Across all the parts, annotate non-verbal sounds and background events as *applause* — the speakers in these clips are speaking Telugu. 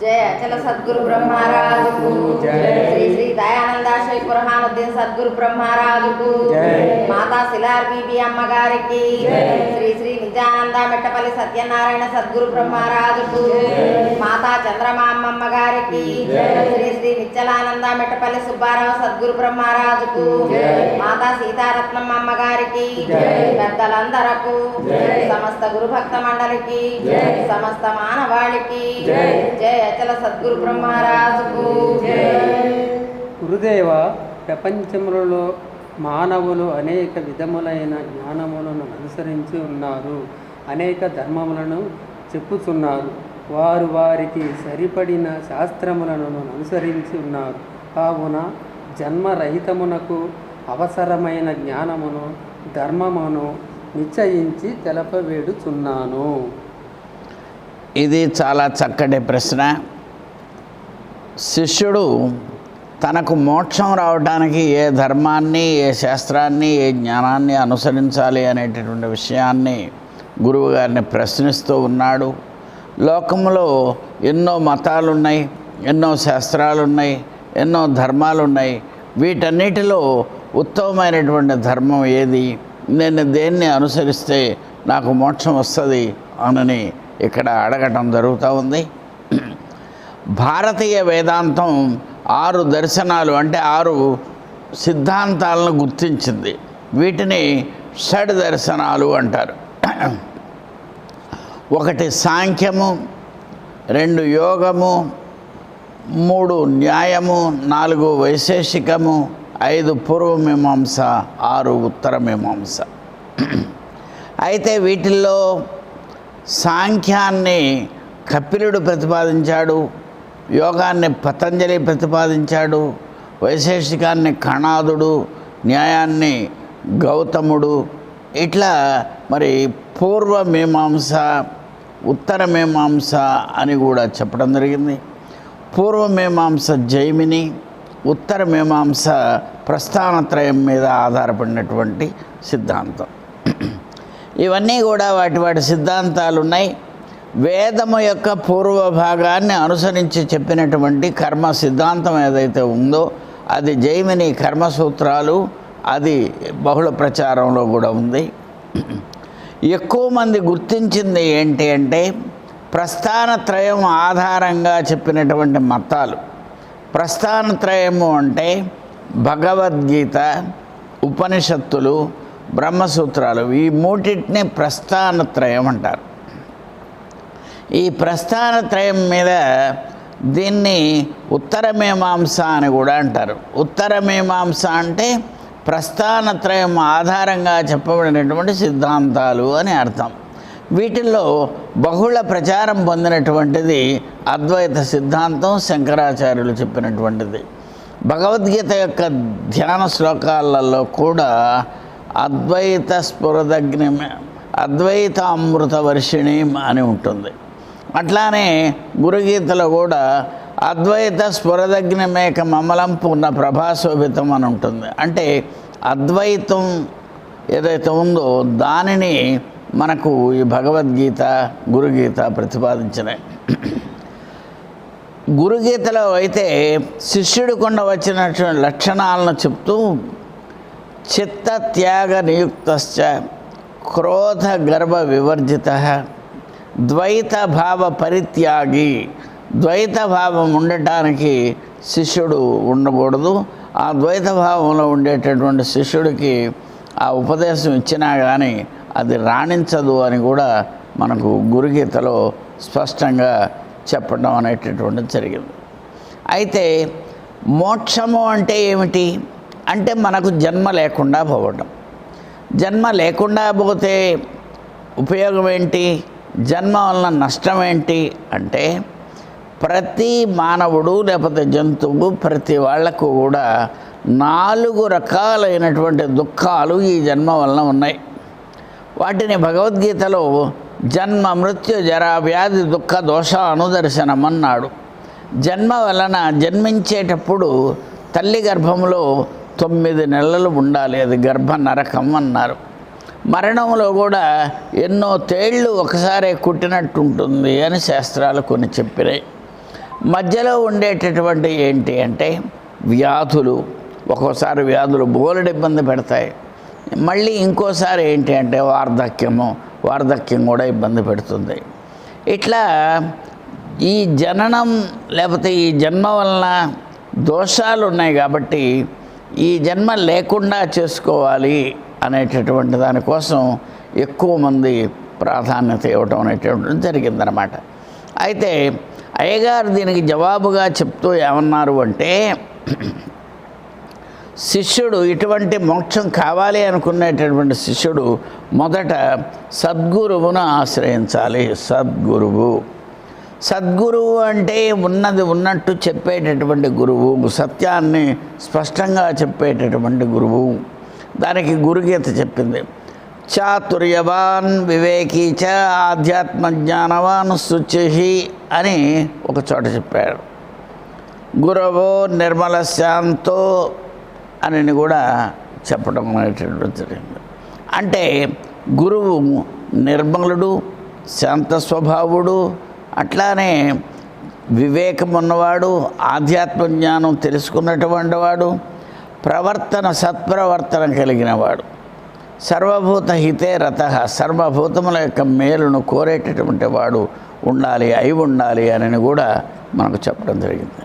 జయ అచల సద్గురు బ్రహ్మరాజుకు. శ్రీ శ్రీ దయానందాశ్రయ బుర్హానుద్దీన్ సద్గురు బ్రహ్మరాజుకు. మాతా శిలార్ బీబీ అమ్మగారికి. శ్రీ శ్రీ నిజానంద మెట్టపల్లి సత్యనారాయణ సద్గురు బ్రహ్మరాజుకు మాతా చంద్రమామ్మమ్మ గారికి. శ్రీ శ్రీ నిచ్చలానంద మెట్టపల్లి సుబ్బారావు సద్గురు బ్రహ్మరాజుకు. మాతా సీతారత్నమ్మ అమ్మగారికి జయ. పెద్దలందరకు. సమస్త గురు భక్త మండలికి. సమస్త మానవాళికి జయ. అచల సద్గురు బ్రహ్మరాజుకు గురుదేవ ప్రపంచములలో మానవులు అనేక విధములైన జ్ఞానములను అనుసరించి ఉన్నారు అనేక ధర్మములను చెప్పుచున్నారు. వారు వారికి సరిపడిన శాస్త్రములను అనుసరించి ఉన్నారు. కావున జన్మరహితమునకు అవసరమైన జ్ఞానమును ధర్మమును నిశ్చయించి తెలపవేడుచున్నాను ఇది చాలా చక్కటి ప్రశ్న. శిష్యుడు తనకు మోక్షం రావడానికి ఏ ధర్మాన్ని ఏ శాస్త్రాన్ని ఏ జ్ఞానాన్ని అనుసరించాలి అనేటటువంటి విషయాన్ని గురువుగారిని ప్రశ్నిస్తూ ఉన్నాడు. లోకంలో ఎన్నో మతాలున్నాయి ఎన్నో శాస్త్రాలున్నాయి ఎన్నో ధర్మాలున్నాయి. వీటన్నిటిలో ఉత్తమమైనటువంటి ధర్మం ఏది? నేను దేన్ని అనుసరిస్తే నాకు మోక్షం వస్తుంది అనని ఇక్కడ అడగటం జరుగుతూ ఉంది. భారతీయ వేదాంతం ఆరు దర్శనాలు అంటే ఆరు సిద్ధాంతాలను గుర్తించింది. వీటిని షడ్ దర్శనాలు అంటారు. ఒకటి సాంఖ్యము రెండు యోగము మూడు న్యాయము నాలుగు వైశేషికము ఐదు పూర్వమీమాంస ఆరు ఉత్తర మీమాంస అయితే వీటిల్లో సాంఖ్యాన్ని కపిలుడు ప్రతిపాదించాడు యోగాన్ని పతంజలి ప్రతిపాదించాడు వైశేషికాన్ని కణాదుడు న్యాయాన్ని గౌతముడు. ఇట్లా మరి పూర్వ మీమాంస ఉత్తర మీమాంస అని కూడా చెప్పడం జరిగింది. పూర్వ మీమాంస జైమిని ఉత్తర మీమాంస ప్రస్థానత్రయం మీద ఆధారపడినటువంటి సిద్ధాంతం. ఇవన్నీ కూడా వాటి వాటి సిద్ధాంతాలు ఉన్నాయి వేదము యొక్క పూర్వ భాగాన్ని అనుసరించి చెప్పినటువంటి కర్మ సిద్ధాంతం ఏదైతే ఉందో అది జైమిని కర్మసూత్రాలు అది బహుళ ప్రచారంలో కూడా ఉంది. ఎక్కువ మంది గుర్తించింది ఏంటి అంటే ప్రస్థానత్రయం ఆధారంగా చెప్పినటువంటి మతాలు. ప్రస్థానత్రయము అంటే భగవద్గీత ఉపనిషత్తులు బ్రహ్మసూత్రాలు ఈ మూటిటిని ప్రస్థానత్రయం అంటారు. ఈ ప్రస్థానత్రయం మీద దీన్ని ఉత్తర మీమాంస అని కూడా అంటారు. ఉత్తర మీమాంస అంటే ప్రస్థానత్రయం ఆధారంగా చెప్పబడినటువంటి సిద్ధాంతాలు అని అర్థం. వీటిల్లో బహుళ ప్రచారం పొందినటువంటిది అద్వైత సిద్ధాంతం శంకరాచార్యులు చెప్పినటువంటిది. భగవద్గీత యొక్క ధ్యాన శ్లోకాలలో కూడా అద్వైత స్ఫురదగ్ని అద్వైత అమృత వర్షిణి అని ఉంటుంది. అట్లానే గురుగీతలో కూడా అద్వైత స్ఫురదగ్ని మేక మమలం పూర్ణ ప్రభాశోభితం అని ఉంటుంది. అంటే అద్వైతం ఏదైతే ఉందో దానిని మనకు ఈ భగవద్గీత గురుగీత ప్రతిపాదించినాయి గురుగీతలో అయితే శిష్యుడు కొండ వచ్చినటువంటి లక్షణాలను చెప్తూ చిత్త త్యాగ నియుక్తశ్చ క్రోధ గర్భ వివర్జిత ద్వైత భావ పరిత్యాగి. ద్వైత భావం ఉండటానికి శిష్యుడు ఉండకూడదు. ఆ ద్వైత భావంలో ఉండేటటువంటి శిష్యుడికి ఆ ఉపదేశం ఇచ్చినా కానీ అది రాణించదు అని కూడా మనకు గురుగీతలో స్పష్టంగా చెప్పడం అనేటటువంటిది జరిగింది. అయితే మోక్షము అంటే ఏమిటి? అంటే మనకు జన్మ లేకుండా పోవడం జన్మ లేకుండా పోతే ఉపయోగం ఏంటి? జన్మ వలన నష్టం ఏంటి అంటే ప్రతి మానవుడు లేకపోతే జంతువు ప్రతి వాళ్ళకు కూడా నాలుగు రకాలైనటువంటి దుఃఖాలు ఈ జన్మ వలన ఉన్నాయి. వాటిని భగవద్గీతలో జన్మ మృత్యు జరా వ్యాధి దుఃఖ దోష అనుదర్శనం అన్నాడు జన్మ వలన జన్మించేటప్పుడు తల్లి గర్భంలో తొమ్మిది నెలలు ఉండాలి అది గర్భ నరకం అన్నారు. మరణంలో కూడా ఎన్నో తేళ్ళు ఒకసారే కుట్టినట్టు ఉంటుంది అని శాస్త్రాలు కొన్ని చెప్పినాయి. మధ్యలో ఉండేటటువంటి ఏంటి అంటే వ్యాధులు ఒక్కోసారి వ్యాధులు బోలెడు ఇబ్బంది పెడతాయి. మళ్ళీ ఇంకోసారి ఏంటి అంటే వార్ధక్యము వార్ధక్యం కూడా ఇబ్బంది పెడుతుంది. ఇట్లా ఈ జననం లేకపోతే ఈ జన్మ వలన దోషాలు ఉన్నాయి కాబట్టి ఈ జన్మ లేకుండా చేసుకోవాలి. అనేటటువంటి దానికోసం ఎక్కువ మంది ప్రాధాన్యత ఇవ్వటం అనేటటువంటి జరిగిందనమాట అయితే అయ్యగారు దీనికి జవాబుగా చెప్తూ ఏమన్నారు అంటే శిష్యుడు ఇటువంటి మోక్షం కావాలి అనుకునేటటువంటి శిష్యుడు మొదట సద్గురువును ఆశ్రయించాలి. సద్గురువు. సద్గురువు అంటే ఉన్నది ఉన్నట్టు చెప్పేటటువంటి గురువు సత్యాన్ని స్పష్టంగా చెప్పేటటువంటి గురువు. దానికి గురుగీత చెప్పింది. చాతుర్యవాన్ వివేకీ చ ఆధ్యాత్మ జ్ఞానవాన్ శుచిహి అని ఒక చోట చెప్పాడు. గురవో నిర్మల శాంతో అని కూడా చెప్పడం అనేటటువంటి జరిగింది. అంటే గురువు నిర్మలుడు శాంత స్వభావుడు అట్లానే వివేకం ఉన్నవాడు ఆధ్యాత్మ జ్ఞానం తెలుసుకున్నటువంటి వాడు ప్రవర్తన సత్ప్రవర్తన కలిగినవాడు. సర్వభూత హితే రత సర్వభూతముల యొక్క మేలును కోరేటటువంటి వాడు ఉండాలి అయి ఉండాలి అని కూడా మనకు చెప్పడం జరిగింది.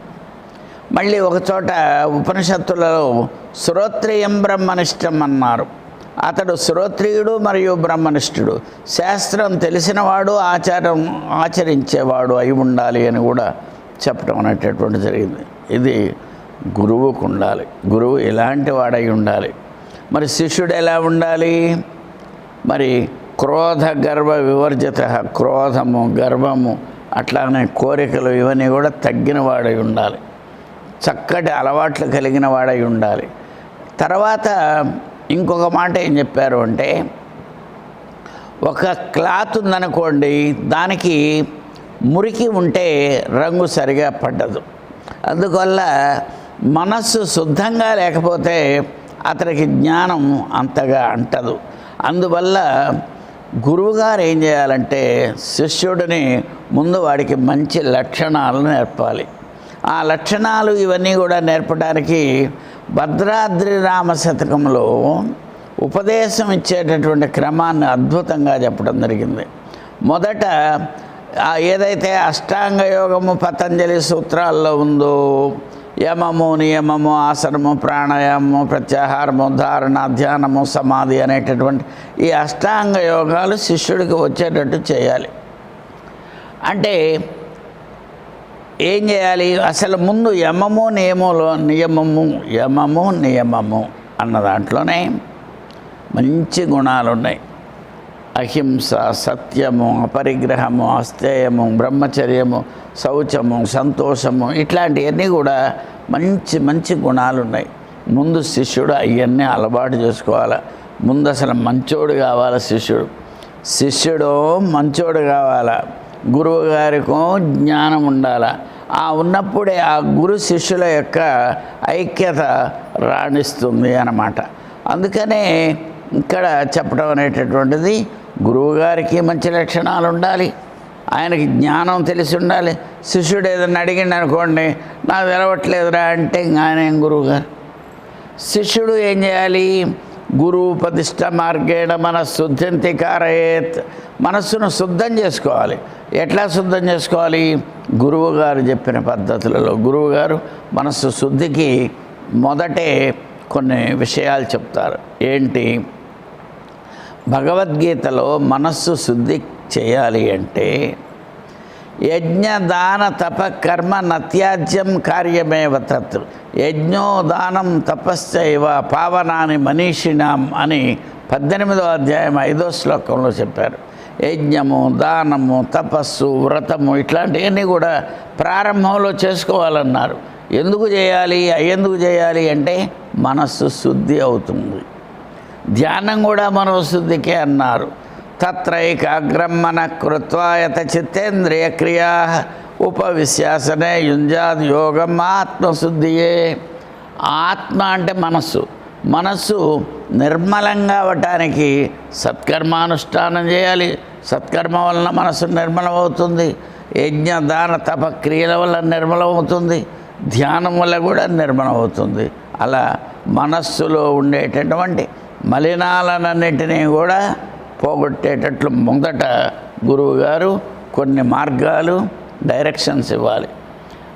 మళ్ళీ ఒకచోట ఉపనిషత్తులలో శ్రోత్రియం బ్రహ్మనిష్టం అన్నారు. అతడు శ్రోత్రియుడు మరియు బ్రహ్మనిష్ఠుడు. శాస్త్రం తెలిసినవాడు ఆచారం ఆచరించేవాడు అయి ఉండాలి అని కూడా చెప్పడం అనేటటువంటి జరిగింది. ఇది గురువుకు ఉండాలి. గురువు ఎలాంటి వాడై ఉండాలి? మరి శిష్యుడు ఎలా ఉండాలి? మరి క్రోధ గర్వ వివర్జిత క్రోధము గర్వము అట్లానే కోరికలు ఇవన్నీ కూడా తగ్గిన వాడై ఉండాలి. చక్కటి అలవాట్లు కలిగిన వాడై ఉండాలి. తర్వాత ఇంకొక మాట ఏం చెప్పారు అంటే ఒక క్లాత్ ఉందనుకోండి దానికి మురికి ఉంటే రంగు సరిగా పడ్డదు. అందువల్ల మనస్సు శుద్ధంగా లేకపోతే అతనికి జ్ఞానం అంతగా అంటదు. అందువల్ల గురువుగారు ఏం చేయాలంటే శిష్యుడిని ముందు వాడికి మంచి లక్షణాలు నేర్పాలి. ఆ లక్షణాలు ఇవన్నీ కూడా నేర్పడానికి భద్రాద్రి రామ శతకంలో ఉపదేశం ఇచ్చేటటువంటి క్రమాన్ని అద్భుతంగా చెప్పడం జరిగింది. మొదట ఏదైతే అష్టాంగ యోగము పతంజలి సూత్రాల్లో ఉందో యమము నియమము ఆసనము ప్రాణాయామము ప్రత్యాహారము ధారణ ధ్యానము సమాధి అనేటటువంటి ఈ అష్టాంగ యోగాలు శిష్యుడికి వచ్చేటట్టు చేయాలి. అంటే ఏం చేయాలి? అసలు ముందు యమము నియమములో నియమము యమము నియమము అన్న దాంట్లోనే మంచి గుణాలు ఉన్నాయి అహింస సత్యము అపరిగ్రహము అస్థేయము బ్రహ్మచర్యము శౌచము సంతోషము ఇట్లాంటివన్నీ కూడా మంచి మంచి గుణాలు ఉన్నాయి ముందు శిష్యుడు అవన్నీ అలవాటు చేసుకోవాలి. ముందు అసలు మంచోడు కావాలి శిష్యుడు. శిష్యుడు మంచోడు కావాలా. గురువు గారికో జ్ఞానం ఉండాల. ఆ ఉన్నప్పుడే ఆ గురు శిష్యుల యొక్క ఐక్యత రాణిస్తుంది అన్నమాట. అందుకనే ఇక్కడ చెప్పడం అనేటటువంటిది గురువుగారికి మంచి లక్షణాలు ఉండాలి. ఆయనకి జ్ఞానం తెలిసి ఉండాలి. శిష్యుడు ఏదైనా అడిగిండు అనుకోండి నాకు తెలవట్లేదురా అంటే ఇంకా ఆయన గురువుగారు? శిష్యుడు ఏం చేయాలి? గురువు ప్రతిష్ట మార్గేణ మన శుద్ధింతి కారయేత్. మనస్సును శుద్ధం చేసుకోవాలి. ఎట్లా శుద్ధం చేసుకోవాలి? గురువుగారు చెప్పిన పద్ధతులలో. గురువుగారు మనస్సు శుద్ధికి మొదటే కొన్ని విషయాలు చెప్తారు. ఏంటి? భగవద్గీతలో మనస్సు శుద్ధి చేయాలి అంటే యజ్ఞ దాన తప కర్మ నత్యాజ్యం కార్యమేవ తత్. యజ్ఞోదానం తపశ్చైవ పావనాని మనీషిణాం అని పద్దెనిమిదో అధ్యాయం ఐదో శ్లోకంలో చెప్పారు. యజ్ఞము దానము తపస్సు వ్రతము ఇట్లాంటివన్నీ కూడా ప్రారంభంలో చేసుకోవాలన్నారు. ఎందుకు చేయాలి ఎందుకు చేయాలి అంటే మనస్సు శుద్ధి అవుతుంది. ధ్యానం కూడా మనోశుద్ధికే అన్నారు. తత్రైకాగ్రం కృత్వాయత చిత్తేంద్రియ క్రియా ఉపవిశ్యాసనే యుంజాద్ యోగం ఆత్మశుద్ధియే. ఆత్మ అంటే మనస్సు. మనస్సు నిర్మలంగా అవటానికి సత్కర్మానుష్ఠానం చేయాలి. సత్కర్మ వలన మనస్సు నిర్మలమవుతుంది. యజ్ఞ దాన తప క్రియల వల్ల నిర్మలమవుతుంది. ధ్యానం వల్ల కూడా నిర్మలమవుతుంది. అలా మనస్సులో ఉండేటటువంటి మలినాలన్నింటినీ కూడా పోగొట్టేటట్లు ముందట గురువుగారు కొన్ని మార్గాలు డైరెక్షన్స్ ఇవ్వాలి.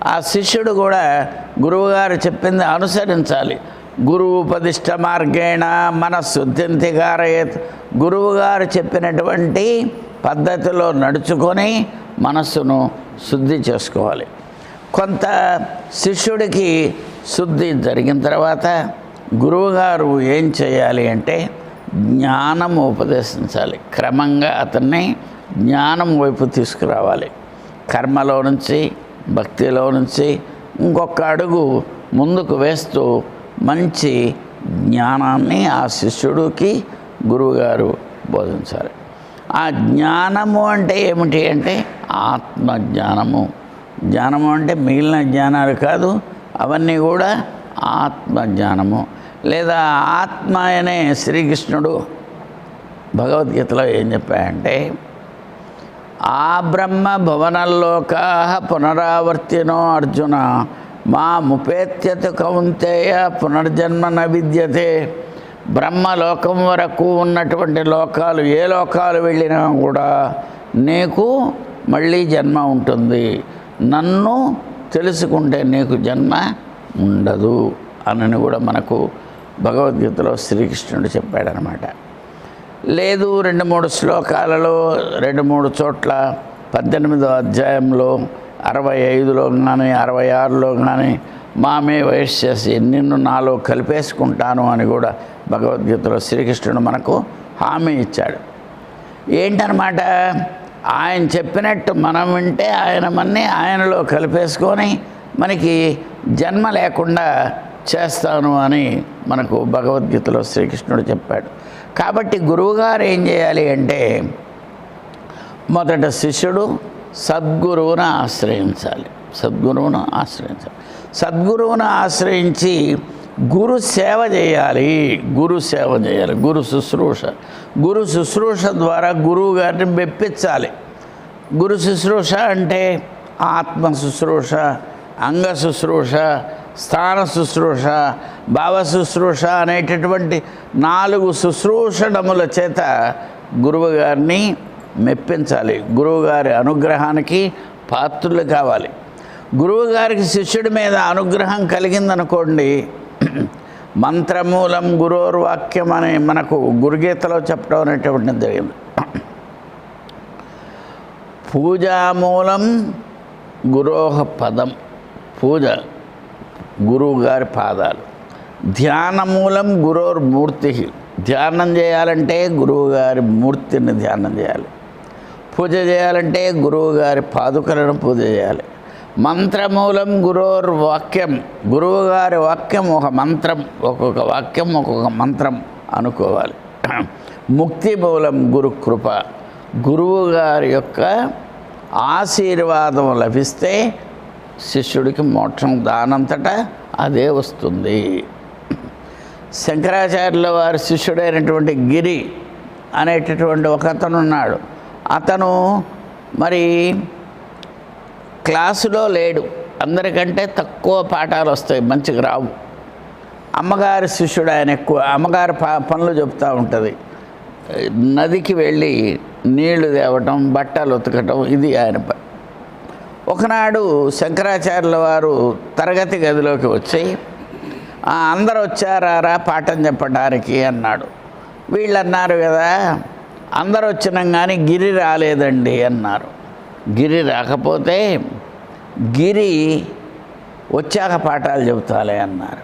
ఆ శిష్యుడు కూడా గురువుగారు చెప్పింది అనుసరించాలి. గురువు ఉపదిష్ట మార్గేణ మనశుద్ధింతికారయత్ గురువుగారు చెప్పినటువంటి పద్ధతిలో నడుచుకొని మనస్సును శుద్ధి చేసుకోవాలి. కొంత శిష్యుడికి శుద్ధి జరిగిన తర్వాత గురువుగారు ఏం చేయాలి అంటే జ్ఞానం ఉపదేశించాలి. క్రమంగా అతన్ని జ్ఞానం వైపు తీసుకురావాలి. కర్మలో నుంచి భక్తిలో నుంచి ఇంకొక అడుగు ముందుకు వేస్తూ మంచి జ్ఞానాన్ని ఆ శిష్యుడికి గురువుగారు బోధించాలి. ఆ జ్ఞానము అంటే ఏమిటి అంటే ఆత్మజ్ఞానము. జ్ఞానము అంటే మిగిలిన జ్ఞానాలు కాదు అవన్నీ కూడా ఆత్మజ్ఞానము. లేదా ఆత్మ అనే శ్రీకృష్ణుడు భగవద్గీతలో ఏం చెప్పాడంటే ఆ బ్రహ్మ భువనల్లోకా పునరావర్తినో అర్జున మా ముపేత్యత కౌంతేయ పునర్జన్మ న విద్యతే. బ్రహ్మలోకం వరకు ఉన్నటువంటి లోకాలు ఏ లోకాలు వెళ్ళినా కూడా నీకు మళ్ళీ జన్మ ఉంటుంది. నన్ను తెలుసుకుంటే నీకు జన్మ ఉండదు అని కూడా మనకు భగవద్గీతలో శ్రీకృష్ణుడు చెప్పాడనమాట. లేదు రెండు మూడు శ్లోకాలలో రెండు మూడు చోట్ల పద్దెనిమిదో అధ్యాయంలో అరవై ఐదులో కానీ అరవై ఆరులో కానీ మామే వయస్సేసి నిన్ను నాలో కలిపేసుకుంటాను అని కూడా భగవద్గీతలో శ్రీకృష్ణుడు మనకు హామీ ఇచ్చాడు. ఏంటనమాట? ఆయన చెప్పినట్టు మనం వింటే ఆయన మన్ని ఆయనలో కలిపేసుకొని మనకి జన్మ లేకుండా చేస్తాను అని మనకు భగవద్గీతలో శ్రీకృష్ణుడు చెప్పాడు. కాబట్టి గురువుగారు ఏం చేయాలి అంటే మొదట శిష్యుడు సద్గురువును ఆశ్రయించాలి. సద్గురువును ఆశ్రయించాలి. సద్గురువును ఆశ్రయించి గురు సేవ చేయాలి. గురు సేవ చేయాలి. గురు శుశ్రూష. గురు శుశ్రూష ద్వారా గురువు గారిని మెప్పించాలి. గురు శుశ్రూష అంటే ఆత్మ శుశ్రూష అంగ శుశ్రూష స్థాన శుశ్రూష భావ శుశ్రూష అనేటటువంటి నాలుగు శుశ్రూషణముల చేత గురువు గారిని మెప్పించాలి. గురువుగారి అనుగ్రహానికి పాత్రులు కావాలి. గురువుగారికి శిష్యుడి మీద అనుగ్రహం కలిగిందనుకోండి *clears throat* మంత్రమూలం గురోర్వాక్యం అని మనకు గురుగీతలో చెప్పడం అనేటువంటిది జరిగింది. *clears throat* పూజామూలం గురోహ పదం. పూజ గురువు గారి పాదాలు. ధ్యానమూలం గురోర్ మూర్తి ధ్యానం చేయాలంటే గురువు గారి మూర్తిని ధ్యానం చేయాలి. పూజ చేయాలంటే గురువు గారి పాదుకలను పూజ చేయాలి. మంత్రమూలం గురోర్ వాక్యం గురువు గారి వాక్యం ఒక మంత్రం ఒక్కొక్క వాక్యం ఒక్కొక్క మంత్రం అనుకోవాలి. ముక్తి మూలం గురు కృప గురువు గారి యొక్క ఆశీర్వాదం లభిస్తే శిష్యుడికి మోక్షం దానంతటా అదే వస్తుంది. శంకరాచార్యుల వారి శిష్యుడైనటువంటి గిరి అనేటటువంటి ఒక అతను ఉన్నాడు అతను మరి క్లాసులో లేడు. అందరికంటే తక్కువ పాఠాలు వస్తాయి మంచిగా రావు. అమ్మగారి శిష్యుడు ఆయన ఎక్కువ అమ్మగారి పా పనులు చెప్తూ ఉంటుంది. నదికి వెళ్ళి నీళ్ళు తేవటం బట్టలు ఉతకటం ఇది ఆయన పని ఒకనాడు శంకరాచార్యుల వారు తరగతి గదిలోకి వచ్చి అందరు వచ్చారా పాఠం చెప్పడానికి? అన్నాడు. వీళ్ళు అన్నారు కదా అందరు వచ్చినాం కానీ గిరి రాలేదండి అన్నారు. గిరి రాకపోతే గిరి వచ్చాక పాఠాలు చెబుతాలే అన్నారు.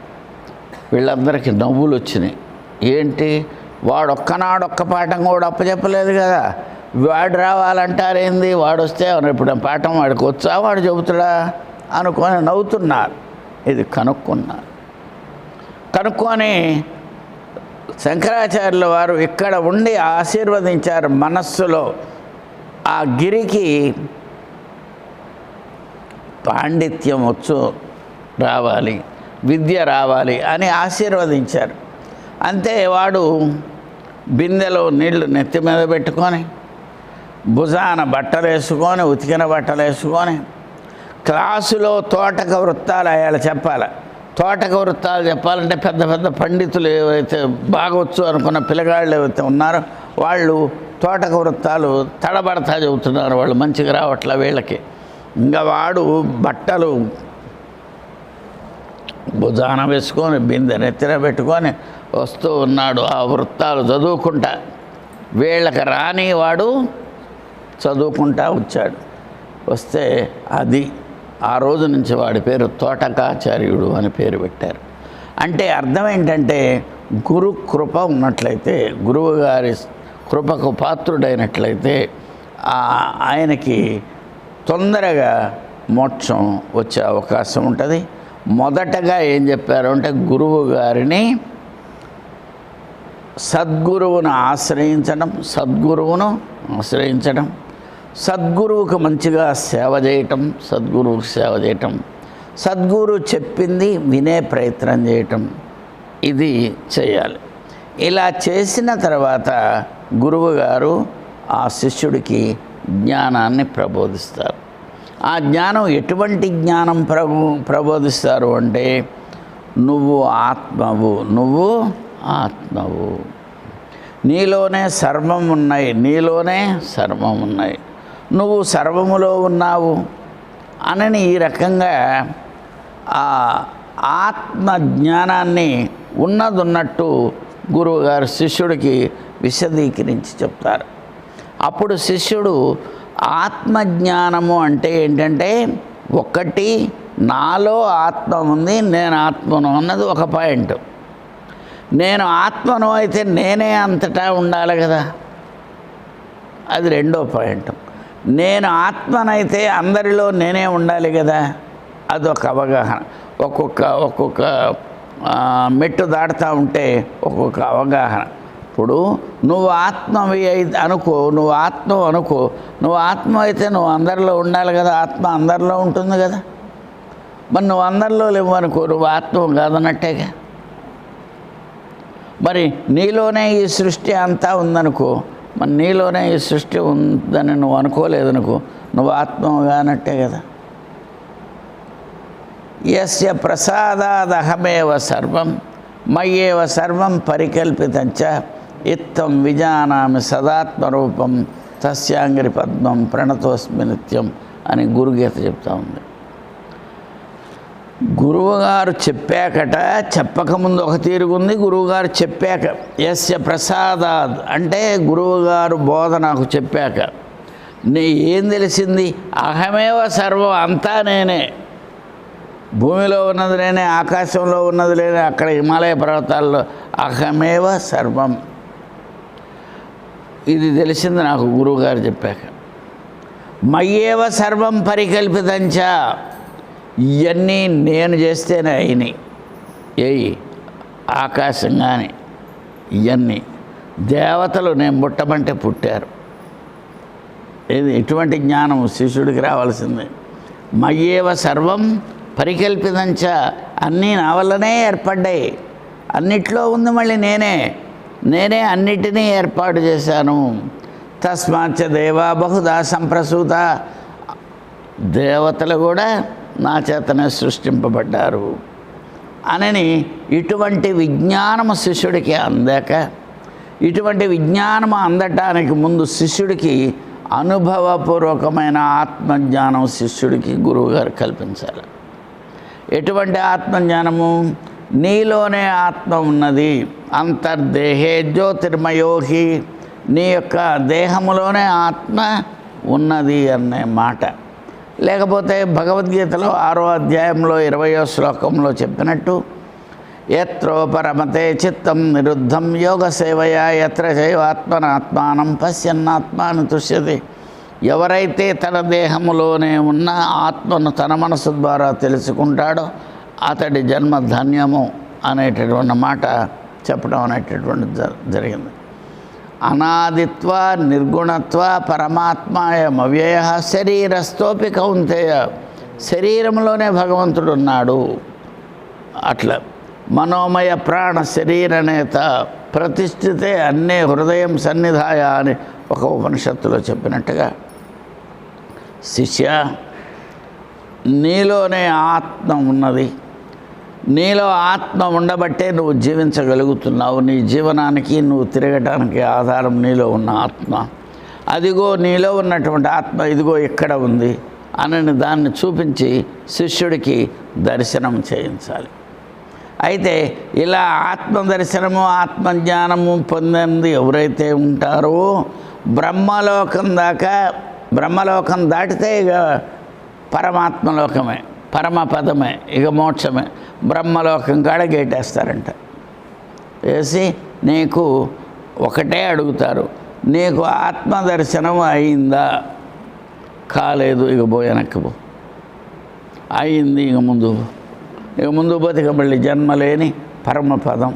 వీళ్ళందరికీ నవ్వులు వచ్చినాయి ఏంటి? వాడు ఒక్కనాడు ఒక్క పాఠం కూడా అప్పచెప్పలేదు కదా. వాడు రావాలంటారేంది వాడు వస్తే ఇప్పుడు పాఠం వాడికి వచ్చా? వాడు చెబుతాడా? అనుకొని నవ్వుతున్నారు. ఇది కనుక్కున్నారు కనుక్కొని శంకరాచార్యుల వారు ఇక్కడ ఉండి ఆశీర్వదించారు మనస్సులో. ఆ గిరికి పాండిత్యం వచ్చు రావాలి విద్య రావాలి అని ఆశీర్వదించారు. అంతే వాడు బిందెలో నీళ్ళు నెత్తి మీద పెట్టుకొని భుజాన బట్టలు వేసుకొని ఉతికిన బట్టలు వేసుకొని క్లాసులో తోటక వృత్తాలు అయ్యాలి చెప్పాలి. తోటక వృత్తాలు చెప్పాలంటే పెద్ద పెద్ద పండితులు ఏవైతే బాగొచ్చు అనుకున్న పిల్లగాళ్ళు ఏవైతే ఉన్నారో వాళ్ళు తోటక వృత్తాలు తడబడతా చెబుతున్నారు. వాళ్ళు మంచిగా రావట్లే వీళ్ళకి. ఇంకా వాడు బట్టలు భుజాన వేసుకొని బిందె నెత్తిన పెట్టుకొని వస్తూ ఉన్నాడు ఆ వృత్తాలు చదువుకుంటా. వీళ్ళకి రాని వాడు చదువుకుంటా వచ్చాడు. వస్తే అది ఆ రోజు నుంచి వాడి పేరు తోటకాచార్యుడు అని పేరు పెట్టారు. అంటే అర్థం ఏంటంటే గురు కృప ఉన్నట్లయితే గురువు గారి కృపకు పాత్రుడైనట్లయితే ఆయనకి తొందరగా మోక్షం వచ్చే అవకాశం ఉంటుంది. మొదటగా ఏం చెప్పారు అంటే గురువు గారిని సద్గురువును ఆశ్రయించడం సద్గురువును ఆశ్రయించడం సద్గురువుకు మంచిగా సేవ చేయటం సద్గురువుకు సేవ చేయటం. సద్గురు చెప్పింది వినే ప్రయత్నం చేయటం. ఇది చేయాలి. ఇలా చేసిన తర్వాత గురువుగారు ఆ శిష్యుడికి జ్ఞానాన్ని ప్రబోధిస్తారు. ఆ జ్ఞానం ఎటువంటి జ్ఞానం ప్రభు ప్రబోధిస్తారు అంటే నువ్వు ఆత్మవు నువ్వు ఆత్మవు. నీలోనే సర్వం ఉన్నాయి నీలోనే సర్వం ఉన్నాయి. నువ్వు సర్వములో ఉన్నావు అనని ఈ రకంగా ఆ ఆత్మ జ్ఞానాన్ని ఉన్నదున్నట్టు గురువుగారు శిష్యుడికి విశదీకరించి చెప్తారు. అప్పుడు శిష్యుడు ఆత్మజ్ఞానము అంటే ఏంటంటే ఒకటి నాలో ఆత్మ ఉంది నేను ఆత్మను అన్నది ఒక పాయింట్. నేను ఆత్మను అయితే నేనే అంతటా ఉండాలి కదా? అది రెండో పాయింట్. నేను ఆత్మనైతే అందరిలో నేనే ఉండాలి కదా అదొక అవగాహన. ఒక్కొక్క ఒక్కొక్క మెట్టు దాటుతూ ఉంటే ఒక్కొక్క అవగాహన. ఇప్పుడు నువ్వు ఆత్మవి అయితే అనుకో నువ్వు ఆత్మ అనుకో నువ్వు ఆత్మ అయితే నువ్వు అందరిలో ఉండాలి కదా ఆత్మ అందరిలో ఉంటుంది కదా. మరి నువ్వు అందరిలో లేవు అనుకో నువ్వు ఆత్మ కాదన్నట్టేగా. మరి నీలోనే ఈ సృష్టి అంతా ఉందనుకో మన నీలోనే ఈ సృష్టి ఉందని నువ్వు అనుకోలేదనుకో నువ్వు ఆత్మగా అన్నట్టే కదా. యస్య ప్రసాదాదహమేవ సర్వం మయ్యేవ సర్వం పరికల్పితంచ ఇత్తం విజానామి సదాత్మరూపం తస్యాంగిరి పద్మం ప్రణతోస్మి నిత్యం అని గురుగీత చెప్తా ఉంది. గురువుగారు చెప్పాకట చెప్పకముందు ఒక తీరుగుంది గురువుగారు చెప్పాక ఎస్య ప్రసాదాద్ అంటే గురువుగారు బోధ నాకు చెప్పాక నీ ఏం తెలిసింది? అహమేవ సర్వం అంతా నేనే. భూమిలో ఉన్నది నేనే ఆకాశంలో ఉన్నది లేనే అక్కడ హిమాలయ పర్వతాల్లో అహమేవ సర్వం. ఇది తెలిసింది నాకు గురువుగారు చెప్పాక. మయ్యేవ సర్వం పరికల్పితంచ. ఇవన్నీ నేను చేస్తేనే అయినాయి. ఏయి ఆకాశం కానీ ఇవన్నీ దేవతలు నేను పుట్టమంటే పుట్టారు. ఇది ఇటువంటి జ్ఞానం శిష్యుడికి రావాల్సిందే. మయ్యేవ సర్వం పరికల్పితంచ అన్నీ నా వల్లనే ఏర్పడ్డాయి. అన్నిట్లో ఉంది మళ్ళీ నేనే. నేనే అన్నిటినీ ఏర్పాటు చేశాను. తస్మాచ్చ దేవా బహుదా సంప్రసూత. దేవతలు కూడా నా చేతనే సృష్టింపబడ్డారు అనని ఇటువంటి విజ్ఞానము శిష్యుడికి అందాక ఇటువంటి విజ్ఞానము అందటానికి ముందు శిష్యుడికి అనుభవపూర్వకమైన ఆత్మజ్ఞానం శిష్యుడికి గురువుగారు కల్పించాలి. ఎటువంటి ఆత్మజ్ఞానము? నీలోనే ఆత్మ ఉన్నది. అంతర్దేహే జ్యోతిర్మయోహి నీ యొక్క దేహములోనే ఆత్మ ఉన్నది అనే మాట. లేకపోతే భగవద్గీతలో ఆరో అధ్యాయంలో ఇరవయో శ్లోకంలో చెప్పినట్టు ఎత్రోపరమతే చిత్తం నిరుద్ధం యోగ సేవయా ఎత్ర చైవాత్మనాత్మానం పశ్యన్నాత్మాను తుష్యతి. ఎవరైతే తన దేహములోనే ఉన్న ఆత్మను తన మనసు ద్వారా తెలుసుకుంటాడో అతడి జన్మ ధన్యము అనేటటువంటి మాట చెప్పడం అనేటటువంటి జ- జరిగింది. అనాదిత్వ నిర్గుణత్వ పరమాత్మాయం అవ్యయ శరీరస్థోపి కౌంతేయ. శరీరంలోనే భగవంతుడు ఉన్నాడు అట్లా మనోమయ ప్రాణ శరీర నేత ప్రతిష్ఠితే అన్నే హృదయం సన్నిధాయ అని ఒక ఉపనిషత్తులో చెప్పినట్టుగా. శిష్య నీలోనే ఆత్మ ఉన్నది. నీలో ఆత్మ ఉండబట్టే నువ్వు జీవించగలుగుతున్నావు. నీ జీవనానికి నువ్వు తిరగటానికి ఆధారం నీలో ఉన్న ఆత్మ. అదిగో నీలో ఉన్నటువంటి ఆత్మ ఇదిగో ఇక్కడ ఉంది అనని దాన్ని చూపించి శిష్యుడికి దర్శనం చేయించాలి. అయితే ఇలా ఆత్మ దర్శనము ఆత్మజ్ఞానము పొందింది ఎవరైతే ఉంటారో బ్రహ్మలోకం దాకా బ్రహ్మలోకం దాటితే ఇక పరమాత్మలోకమే పరమపదమే ఇక మోక్షమే. బ్రహ్మలోకం కాడ గేటేస్తారంట. వేసి నీకు ఒకటే అడుగుతారు. నీకు ఆత్మ దర్శనం అయిందా? కాలేదు ఇక పోయానక్కి అయింది ఇక ముందు ఇక ముందు పోతే ఇక మళ్ళీ జన్మలేని పరమపదం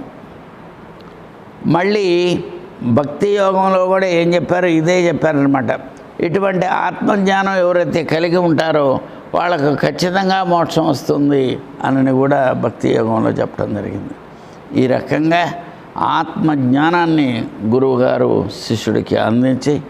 మళ్ళీ భక్తి యోగంలో కూడా ఏం చెప్పారు ఇదే చెప్పారనమాట ఇటువంటి ఆత్మజ్ఞానం ఎవరైతే కలిగి ఉంటారో వాళ్ళకు ఖచ్చితంగా మోక్షం వస్తుంది అని కూడా భక్తి యోగంలో చెప్పడం జరిగింది. ఈ రకంగా ఆత్మజ్ఞానాన్ని గురువుగారు శిష్యుడికి అందించి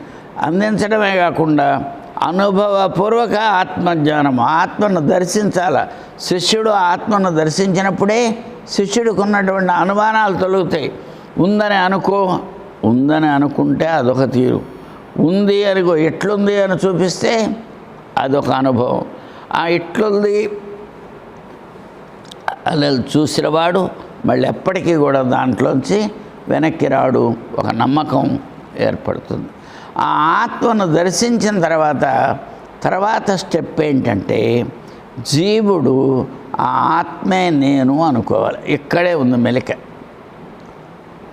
అందించడమే కాకుండా అనుభవపూర్వక ఆత్మజ్ఞానం ఆత్మను దర్శించాల? శిష్యుడు ఆత్మను దర్శించినప్పుడే శిష్యుడికి ఉన్నటువంటి అనుమానాలు తొలుగుతాయి. ఉందని అనుకో ఉందని అనుకుంటే అదొక తీరు. ఉంది అనుకో ఎట్లుంది అని చూపిస్తే అదొక అనుభవం. ఆ ఇట్లుంది అలా చూసినవాడు మళ్ళీ ఎప్పటికీ కూడా దాంట్లోంచి వెనక్కి రాడు ఒక నమ్మకం ఏర్పడుతుంది. ఆ ఆత్మను దర్శించిన తర్వాత తర్వాత స్టెప్ ఏంటంటే జీవుడు ఆ ఆత్మే నేను అనుకోవాలి. ఇక్కడే ఉంది మెలిక.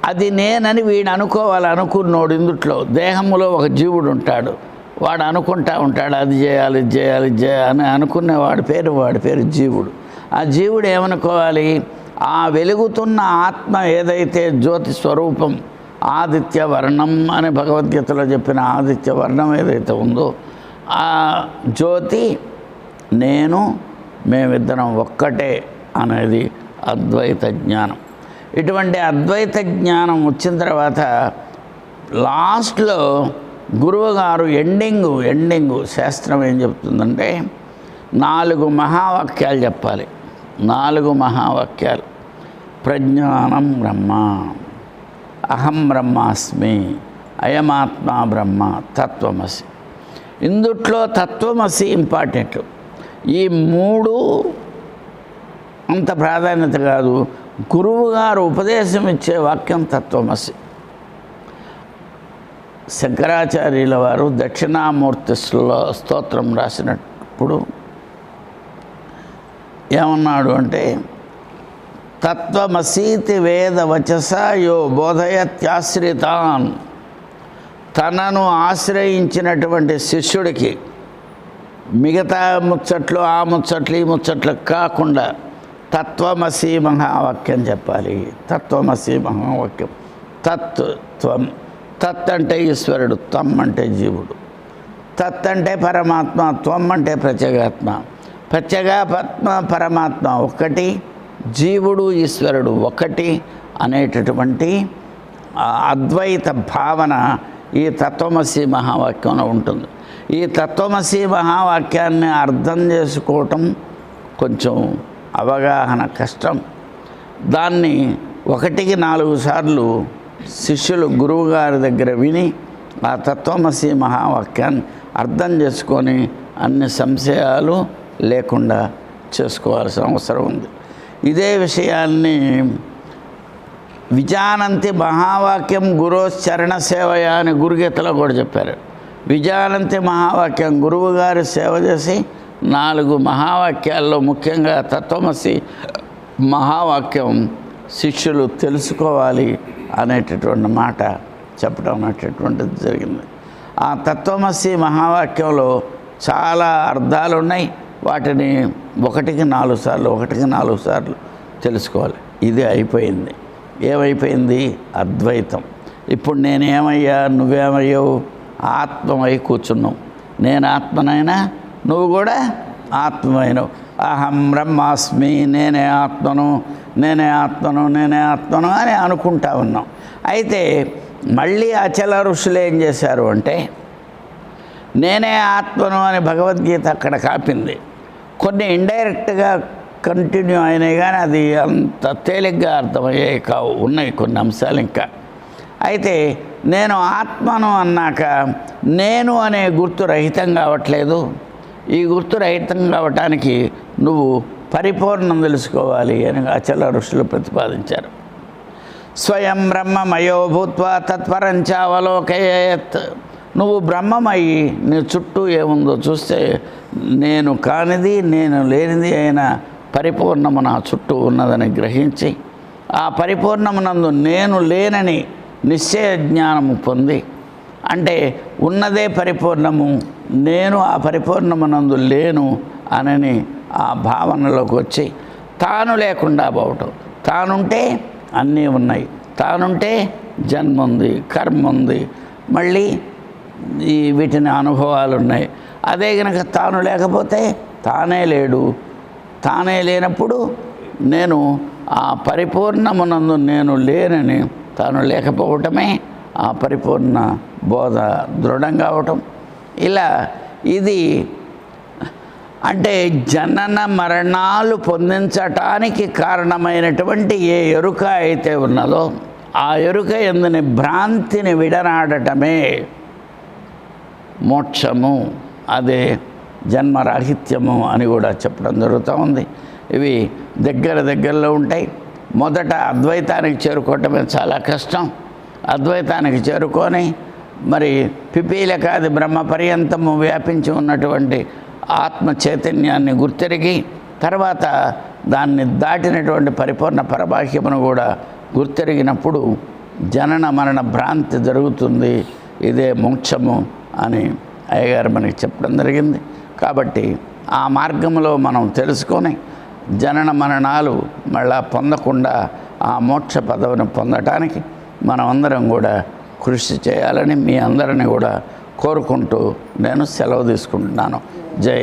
అది నేనని వీడు అనుకోవాలి అనుకున్నోడు ఇందుట్లో. దేహంలో ఒక జీవుడు ఉంటాడు. వాడు అనుకుంటా ఉంటాడు అది చేయాలి ఇది చేయాలి ఇది చేయాలి అని అనుకునే వాడి పేరు వాడి పేరు జీవుడు. ఆ జీవుడు ఏమనుకోవాలి? ఆ వెలుగుతున్న ఆత్మ ఏదైతే జ్యోతి స్వరూపం ఆదిత్య వర్ణం అని భగవద్గీతలో చెప్పిన ఆదిత్య వర్ణం ఏదైతే ఉందో ఆ జ్యోతి నేను మేమిద్దరం ఒక్కటే అనేది అద్వైత జ్ఞానం. ఇటువంటి అద్వైత జ్ఞానం వచ్చిన తర్వాత లాస్ట్లో గురువుగారు ఎండింగు ఎండింగు శాస్త్రం ఏం చెప్తుందంటే నాలుగు మహావాక్యాలు చెప్పాలి. నాలుగు మహావాక్యాలు. ప్రజ్ఞానం బ్రహ్మ అహం బ్రహ్మాస్మి అయమాత్మ బ్రహ్మ తత్వమసి. ఇందుట్లో తత్వమసి ఇంపార్టెంట్. ఈ మూడు అంత ప్రాధాన్యత కాదు. గురువుగారు ఉపదేశం ఇచ్చే వాక్యం తత్వమసి. శంకరాచార్యుల వారు దక్షిణామూర్తి స్తోత్రం రాసినప్పుడు ఏమన్నాడు అంటే తత్వమసీతి వేద వచస యో బోధయత్యాశ్రితాన్. తనను ఆశ్రయించినటువంటి శిష్యుడికి మిగతా ముచ్చట్లు ఆ ముచ్చట్లు ఈ ముచ్చట్లు కాకుండా తత్వమసీ మహావాక్యం చెప్పాలి. తత్వమసి మహావాక్యం. తత్వం తత్ అంటే ఈశ్వరుడు త్వం అంటే జీవుడు. తత్ అంటే పరమాత్మ త్వం అంటే ప్రత్యేగాత్మ ప్రత్యేగాత్మ పరమాత్మ ఒకటి జీవుడు ఈశ్వరుడు ఒకటి అనేటటువంటి అద్వైత భావన ఈ తత్వమసి మహావాక్యంలో ఉంటుంది. ఈ తత్వమసి మహావాక్యాన్ని అర్థం చేసుకోవటం కొంచెం అవగాహన కష్టం. దాన్ని ఒకటికి నాలుగు సార్లు శిష్యులు గురువుగారి దగ్గర విని ఆ తత్వమసి మహావాక్యాన్ని అర్థం చేసుకొని అన్ని సంశయాలు లేకుండా చేసుకోవాల్సిన అవసరం ఉంది. ఇదే విషయాన్ని విజానంతి మహావాక్యం గురోశ్చరణ సేవయ అని గురుగీతలో కూడా చెప్పారు. విజానంతి మహావాక్యం గురువుగారి సేవ చేసి నాలుగు మహావాక్యాల్లో ముఖ్యంగా తత్వమసి మహావాక్యం శిష్యులు తెలుసుకోవాలి అనేటటువంటి మాట చెప్పడం అనేటటువంటిది జరిగింది. ఆ తత్వమసి మహావాక్యంలో చాలా అర్థాలు ఉన్నాయి. వాటిని ఒకటికి నాలుగు సార్లు ఒకటికి నాలుగు సార్లు తెలుసుకోవాలి. ఇది అయిపోయింది. ఏమైపోయింది? అద్వైతం. ఇప్పుడు నేనేమయ్యా? నువ్వేమయ్యావు? ఆత్మమై కూర్చున్నావు. నేను ఆత్మనైనా? నువ్వు కూడా ఆత్మమైనవు. అహం బ్రహ్మాస్మి నేనే ఆత్మను. నేనే ఆత్మను నేనే ఆత్మను అని అనుకుంటా ఉన్నాం. అయితే మళ్ళీ అచల ఋషులు ఏం చేశారు అంటే నేనే ఆత్మను అని భగవద్గీత అక్కడ కాపింది. కొన్ని ఇండైరెక్ట్గా కంటిన్యూ అయినాయి కానీ అది అంత తేలిగ్గా అర్థమయ్యాయి కావు ఉన్నాయి కొన్ని అంశాలు ఇంకా. అయితే నేను ఆత్మను అన్నాక నేను అనే గుర్తు రహితం కావట్లేదు. ఈ గుర్తు రహితం కావటానికి నువ్వు పరిపూర్ణం తెలుసుకోవాలి అని అచల ఋషులు ప్రతిపాదించారు. స్వయం బ్రహ్మమయో భూత్వా తత్పరంచావలోకయేత్ నువ్వు బ్రహ్మమయ్యి నీ చుట్టూ ఏముందో చూస్తే నేను కానిది నేను లేనిది అయిన పరిపూర్ణము నా చుట్టూ ఉన్నదని గ్రహించి ఆ పరిపూర్ణమునందు నేను లేనని నిశ్చయ జ్ఞానము పొంది అంటే ఉన్నదే పరిపూర్ణము నేను ఆ పరిపూర్ణమునందు లేను అనని ఆ భావనలోకి వచ్చి తాను లేకుండా పోవటం. తానుంటే అన్నీ ఉన్నాయి. తానుంటే జన్మ ఉంది కర్మ ఉంది మళ్ళీ ఈ వీటిని అనుభవాలు ఉన్నాయి అదే కనుక తాను లేకపోతే తానే లేడు. తానే లేనప్పుడు నేను ఆ పరిపూర్ణమునందు నేను లేనని తాను లేకపోవటమే ఆ పరిపూర్ణ బోధ దృఢంగా అవటం. ఇలా ఇది అంటే జనన మరణాలు పొందించటానికి కారణమైనటువంటి ఏ ఎరుక అయితే ఉన్నదో ఆ ఎరుక ఎందుని భ్రాంతిని విడనాడటమే మోక్షము అదే జన్మరాహిత్యము అని కూడా చెప్పడం జరుగుతూ ఉంది. ఇవి దగ్గర దగ్గరలో ఉంటాయి. మొదట అద్వైతానికి చేరుకోవటమే చాలా కష్టం. అద్వైతానికి చేరుకొని మరి పిపీలకాది బ్రహ్మ పర్యంతము వ్యాపించి ఉన్నటువంటి ఆత్మ చైతన్యాన్ని గుర్తెరిగి తర్వాత దాన్ని దాటినటువంటి పరిపూర్ణ పరబాహ్యమును కూడా గుర్తెరిగినప్పుడు జనన మరణ భ్రాంతి జరుగుతుంది. ఇదే మోక్షము అని అయ్యగారు మనకి చెప్పడం జరిగింది. కాబట్టి ఆ మార్గంలో మనం తెలుసుకొని జనన మరణాలు మళ్ళా పొందకుండా ఆ మోక్ష పదవిని పొందటానికి మనం అందరం కూడా కృషి చేయాలని మీ అందరిని కూడా కోరుకుంటూ నేను సెలవు తీసుకుంటున్నాను. జై